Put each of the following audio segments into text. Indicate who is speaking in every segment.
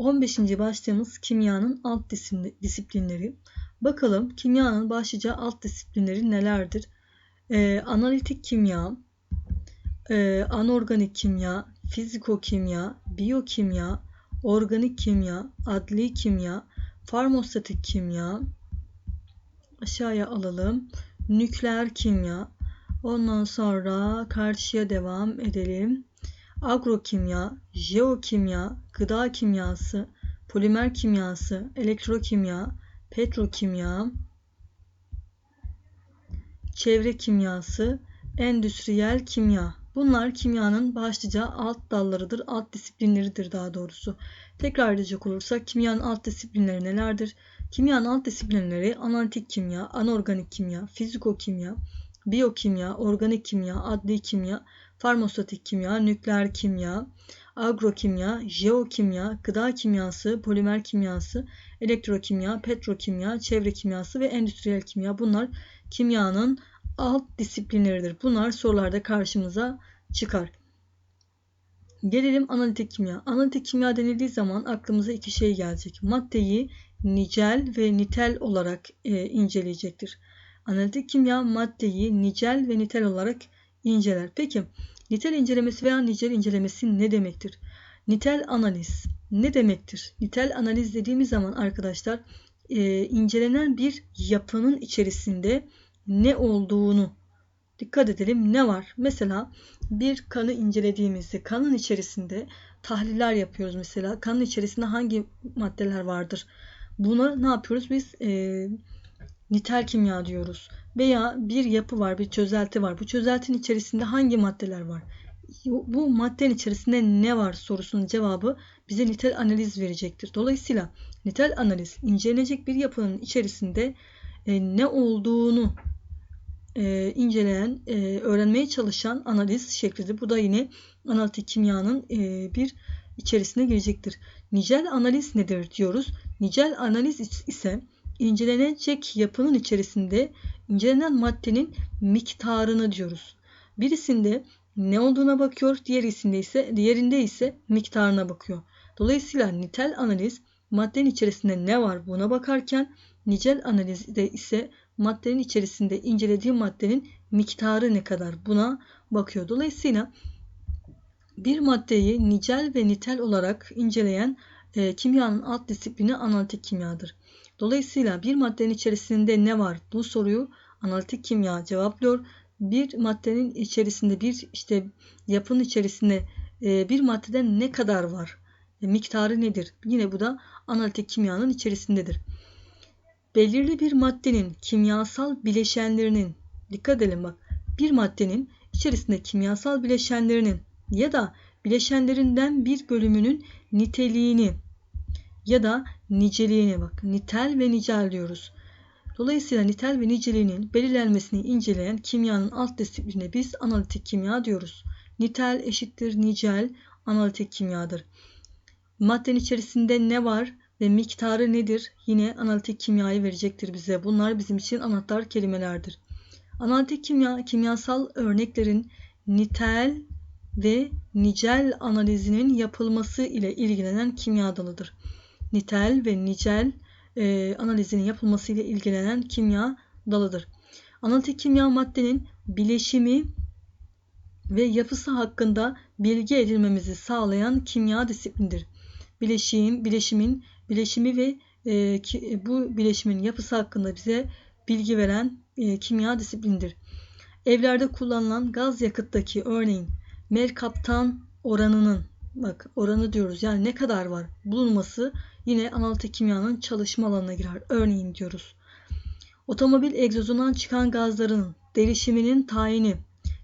Speaker 1: 15. başlığımız kimyanın alt disiplinleri. Bakalım kimyanın başlıca alt disiplinleri nelerdir? Ee, analitik kimya, e, anorganik kimya, fizikokimya, biyokimya, organik kimya, adli kimya, farmostatik kimya, aşağıya alalım. Nükleer kimya. Ondan sonra karşıya devam edelim. Agrokimya, jeokimya, gıda kimyası, polimer kimyası, elektrokimya, petrokimya, çevre kimyası, endüstriyel kimya. Bunlar kimyanın başlıca alt dallarıdır, alt disiplinleridir daha doğrusu. Tekrar edecek olursak kimyanın alt disiplinleri nelerdir? Kimyanın alt disiplinleri analitik kimya, anorganik kimya, fizikokimya, biyokimya, organik kimya, adli kimya, farmasotik kimya, nükleer kimya, agrokimya, jeokimya, gıda kimyası, polimer kimyası, elektrokimya, petrokimya, çevre kimyası ve endüstriyel kimya. Bunlar kimyanın alt disiplinleridir. Bunlar sorularda karşımıza çıkar. Gelelim analitik kimya. Analitik kimya denildiği zaman aklımıza iki şey gelecek. Maddeyi nicel ve nitel olarak e, inceleyecektir. Analitik kimya maddeyi nicel ve nitel olarak inceler. Peki nitel incelemesi veya nicel incelemesi ne demektir? Nitel analiz ne demektir? Nitel analiz dediğimiz zaman arkadaşlar e, incelenen bir yapının içerisinde ne olduğunu dikkat edelim ne var? Mesela bir kanı incelediğimizde kanın içerisinde tahliller yapıyoruz mesela. Kanın içerisinde hangi maddeler vardır? Buna ne yapıyoruz? Biz e, nitel kimya diyoruz. Veya bir yapı var, bir çözelti var. Bu çözeltinin içerisinde hangi maddeler var? Bu maddenin içerisinde ne var sorusunun cevabı bize nitel analiz verecektir. Dolayısıyla nitel analiz incelenecek bir yapının içerisinde e, ne olduğunu e, inceleyen, e, öğrenmeye çalışan analiz şeklidir. Bu da yine analitik kimyanın e, bir içerisine girecektir. Nicel analiz nedir diyoruz. Nicel analiz ise incelenecek yapının içerisinde incelenen maddenin miktarını diyoruz. Birisinde ne olduğuna bakıyor, diğerisinde ise diğerinde ise miktarına bakıyor. Dolayısıyla nitel analiz maddenin içerisinde ne var buna bakarken nicel analizde ise maddenin içerisinde incelediği maddenin miktarı ne kadar buna bakıyor. Dolayısıyla bir maddeyi nicel ve nitel olarak inceleyen e, kimyanın alt disiplini analitik kimyadır. Dolayısıyla bir maddenin içerisinde ne var? Bu soruyu analitik kimya cevaplıyor. Bir maddenin içerisinde bir işte yapının içerisinde e, bir maddeden ne kadar var? E, miktarı nedir? Yine bu da analitik kimyanın içerisindedir. Belirli bir maddenin kimyasal bileşenlerinin dikkat edelim bak bir maddenin içerisinde kimyasal bileşenlerinin ya da bileşenlerinden bir bölümünün niteliğini ya da niceliğine bak. Nitel ve nicel diyoruz. Dolayısıyla nitel ve niceliğinin belirlenmesini inceleyen kimyanın alt disipline biz analitik kimya diyoruz. Nitel eşittir nicel analitik kimyadır. Maddenin içerisinde ne var ve miktarı nedir? Yine analitik kimyayı verecektir bize. Bunlar bizim için anahtar kelimelerdir. Analitik kimya, kimyasal örneklerin nitel ve nicel analizinin yapılması ile ilgilenen kimya dalıdır nitel ve nicel e, analizinin yapılması ile ilgilenen kimya dalıdır. Analitik kimya maddenin bileşimi ve yapısı hakkında bilgi edinmemizi sağlayan kimya disiplindir. Bileşim, bileşimin bileşimi ve e, ki, bu bileşimin yapısı hakkında bize bilgi veren e, kimya disiplindir. Evlerde kullanılan gaz yakıttaki örneğin merkaptan oranının bak oranı diyoruz yani ne kadar var bulunması yine analitik kimyanın çalışma alanına girer. Örneğin diyoruz. Otomobil egzozundan çıkan gazların derişiminin tayini.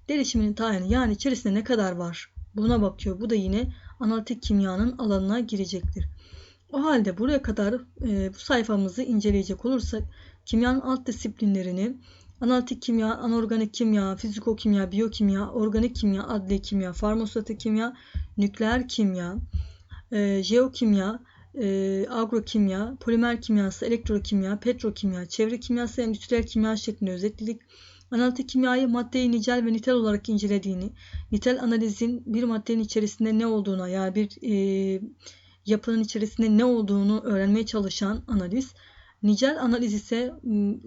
Speaker 1: Derişiminin tayini yani içerisinde ne kadar var? Buna bakıyor. Bu da yine analitik kimyanın alanına girecektir. O halde buraya kadar e, bu sayfamızı inceleyecek olursak kimyanın alt disiplinlerini analitik kimya, anorganik kimya, fizikokimya, biyokimya, organik kimya, adli kimya, farmasötik kimya, nükleer kimya, e, jeokimya, e, agrokimya, polimer kimyası, elektrokimya, petrokimya, çevre kimyası, endüstriyel kimya şeklinde özetledik. Analitik kimyayı maddeyi nicel ve nitel olarak incelediğini, nitel analizin bir maddenin içerisinde ne olduğuna yani bir e, yapının içerisinde ne olduğunu öğrenmeye çalışan analiz. Nicel analiz ise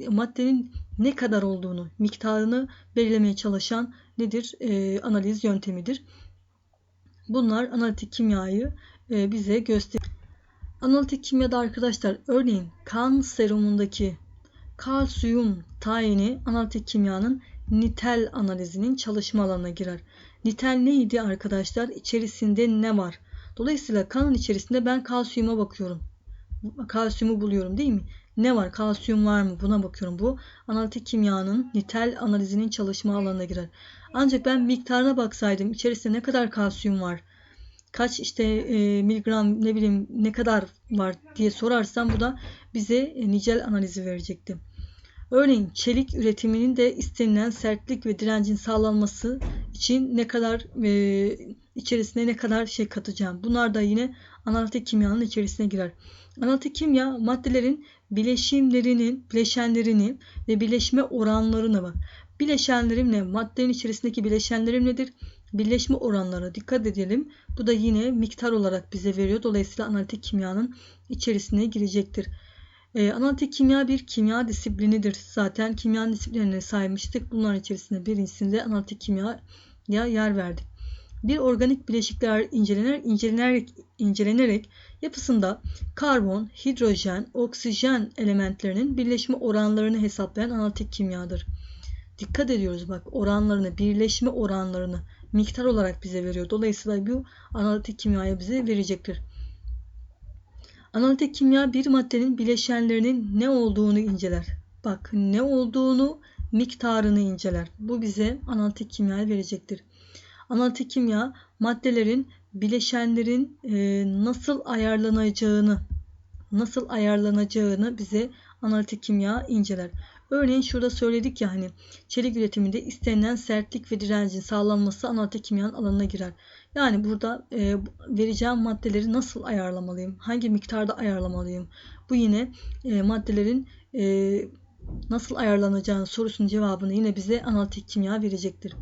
Speaker 1: maddenin ne kadar olduğunu, miktarını belirlemeye çalışan nedir? E, analiz yöntemidir. Bunlar analitik kimyayı e, bize gösterir. Analitik kimyada arkadaşlar örneğin kan serumundaki kalsiyum tayini analitik kimyanın nitel analizinin çalışma alanına girer. Nitel neydi arkadaşlar? İçerisinde ne var? Dolayısıyla kanın içerisinde ben kalsiyuma bakıyorum. Kalsiyumu buluyorum değil mi? Ne var? Kalsiyum var mı? Buna bakıyorum. Bu analitik kimyanın nitel analizinin çalışma alanına girer. Ancak ben miktarına baksaydım içerisinde ne kadar kalsiyum var? Kaç işte e, miligram ne bileyim ne kadar var diye sorarsam bu da bize e, nicel analizi verecekti. Örneğin çelik üretiminin de istenilen sertlik ve direncin sağlanması için ne kadar e, içerisine ne kadar şey katacağım. Bunlar da yine analitik kimyanın içerisine girer. Analitik kimya maddelerin bileşimlerinin, bileşenlerini ve birleşme oranlarına bak. Bileşenlerim ne? Maddenin içerisindeki bileşenlerim nedir? Birleşme oranlarına dikkat edelim. Bu da yine miktar olarak bize veriyor. Dolayısıyla analitik kimyanın içerisine girecektir. E, analitik kimya bir kimya disiplinidir. Zaten kimya disiplinlerini saymıştık. Bunların içerisinde birincisinde analitik kimya ya yer verdik. Bir organik bileşikler incelenerek, incelenerek, incelenerek yapısında karbon, hidrojen, oksijen elementlerinin birleşme oranlarını hesaplayan analitik kimyadır. Dikkat ediyoruz bak oranlarını, birleşme oranlarını miktar olarak bize veriyor. Dolayısıyla bu analitik kimyaya bize verecektir. Analitik kimya bir maddenin bileşenlerinin ne olduğunu inceler. Bak ne olduğunu, miktarını inceler. Bu bize analitik kimyayı verecektir. Analitik kimya maddelerin bileşenlerin e, nasıl ayarlanacağını nasıl ayarlanacağını bize analitik kimya inceler. Örneğin şurada söyledik ya hani çelik üretiminde istenilen sertlik ve direncin sağlanması analitik kimyanın alanına girer. Yani burada e, vereceğim maddeleri nasıl ayarlamalıyım? Hangi miktarda ayarlamalıyım? Bu yine e, maddelerin e, nasıl ayarlanacağını sorusunun cevabını yine bize analitik kimya verecektir.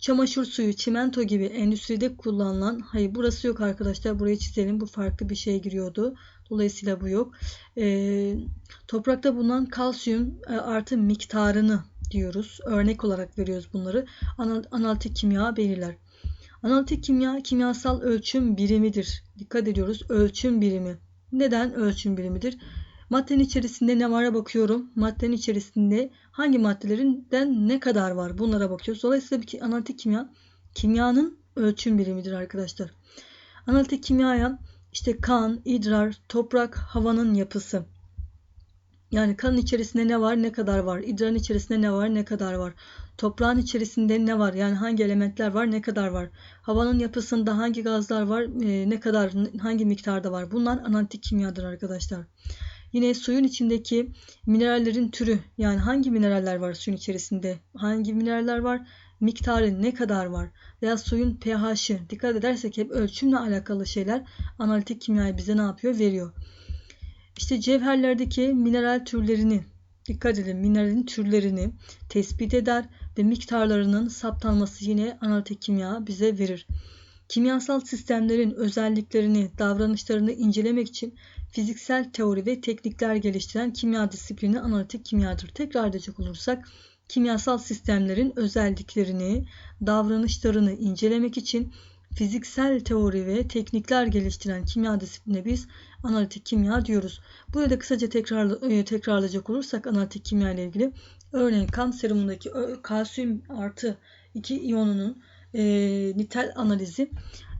Speaker 1: Çamaşır suyu, çimento gibi endüstride kullanılan, hayır burası yok arkadaşlar burayı çizelim bu farklı bir şey giriyordu. Dolayısıyla bu yok. E, toprakta bulunan kalsiyum e, artı miktarını diyoruz. Örnek olarak veriyoruz bunları. Analitik kimya belirler. Analitik kimya kimyasal ölçüm birimidir. Dikkat ediyoruz. Ölçüm birimi. Neden ölçüm birimidir? Maddenin içerisinde ne vara bakıyorum. Maddenin içerisinde hangi maddelerinden ne kadar var bunlara bakıyoruz. Dolayısıyla bir analitik kimya kimyanın ölçüm birimidir arkadaşlar. Analitik kimyaya işte kan, idrar, toprak, havanın yapısı. Yani kanın içerisinde ne var, ne kadar var? İdrarın içerisinde ne var, ne kadar var? Toprağın içerisinde ne var? Yani hangi elementler var, ne kadar var? Havanın yapısında hangi gazlar var, e, ne kadar, hangi miktarda var? Bunlar analitik kimyadır arkadaşlar. Yine suyun içindeki minerallerin türü yani hangi mineraller var suyun içerisinde? Hangi mineraller var? Miktarı ne kadar var? Veya suyun pH'i dikkat edersek hep ölçümle alakalı şeyler analitik kimyayı bize ne yapıyor? Veriyor. İşte cevherlerdeki mineral türlerini dikkat edin mineralin türlerini tespit eder ve miktarlarının saptanması yine analitik kimya bize verir. Kimyasal sistemlerin özelliklerini, davranışlarını incelemek için fiziksel teori ve teknikler geliştiren kimya disiplini analitik kimyadır. Tekrar edecek olursak kimyasal sistemlerin özelliklerini, davranışlarını incelemek için fiziksel teori ve teknikler geliştiren kimya disipline biz analitik kimya diyoruz. Burada kısaca tekrar, e, tekrarlayacak olursak analitik kimya ile ilgili örneğin kan serumundaki kalsiyum artı 2 iyonunun e, nitel analizi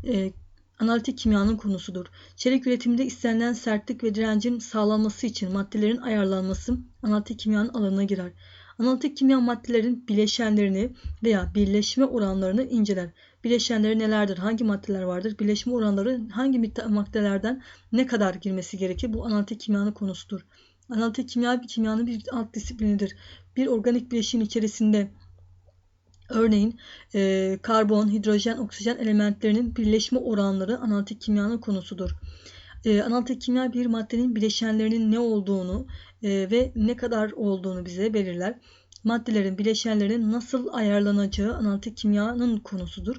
Speaker 1: e, analitik kimyanın konusudur. Çelik üretiminde istenilen sertlik ve direncin sağlanması için maddelerin ayarlanması analitik kimyanın alanına girer. Analitik kimya maddelerin bileşenlerini veya birleşme oranlarını inceler. Bileşenleri nelerdir? Hangi maddeler vardır? Birleşme oranları hangi maddelerden ne kadar girmesi gerekir? Bu analitik kimyanın konusudur. Analitik kimya bir kimyanın bir alt disiplinidir. Bir organik bileşiğin içerisinde Örneğin e, karbon, hidrojen, oksijen elementlerinin birleşme oranları analitik kimyanın konusudur. E, analitik kimya bir maddenin bileşenlerinin ne olduğunu e, ve ne kadar olduğunu bize belirler. Maddelerin bileşenlerinin nasıl ayarlanacağı analitik kimyanın konusudur.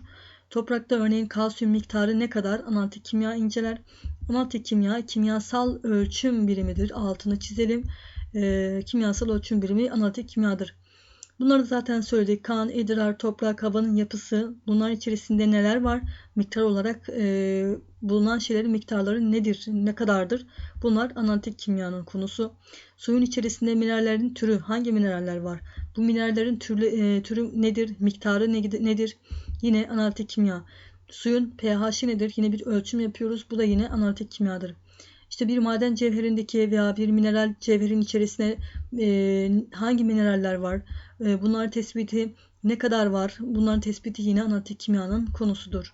Speaker 1: Toprakta örneğin kalsiyum miktarı ne kadar? Analitik kimya inceler. Analitik kimya kimyasal ölçüm birimidir. Altını çizelim. E, kimyasal ölçüm birimi analitik kimyadır. Bunları zaten söyledik. Kan, idrar, toprak, havanın yapısı, bunlar içerisinde neler var? Miktar olarak e, bulunan şeylerin miktarları nedir, ne kadardır? Bunlar analitik kimyanın konusu. Suyun içerisinde minerallerin türü, hangi mineraller var? Bu minerallerin türlü, e, türü nedir, miktarı nedir? Yine analitik kimya. Suyun pH'i nedir? Yine bir ölçüm yapıyoruz. Bu da yine analitik kimyadır. İşte bir maden cevherindeki veya bir mineral cevherin içerisinde e, hangi mineraller var? E, bunlar tespiti ne kadar var? Bunların tespiti yine analitik kimyanın konusudur.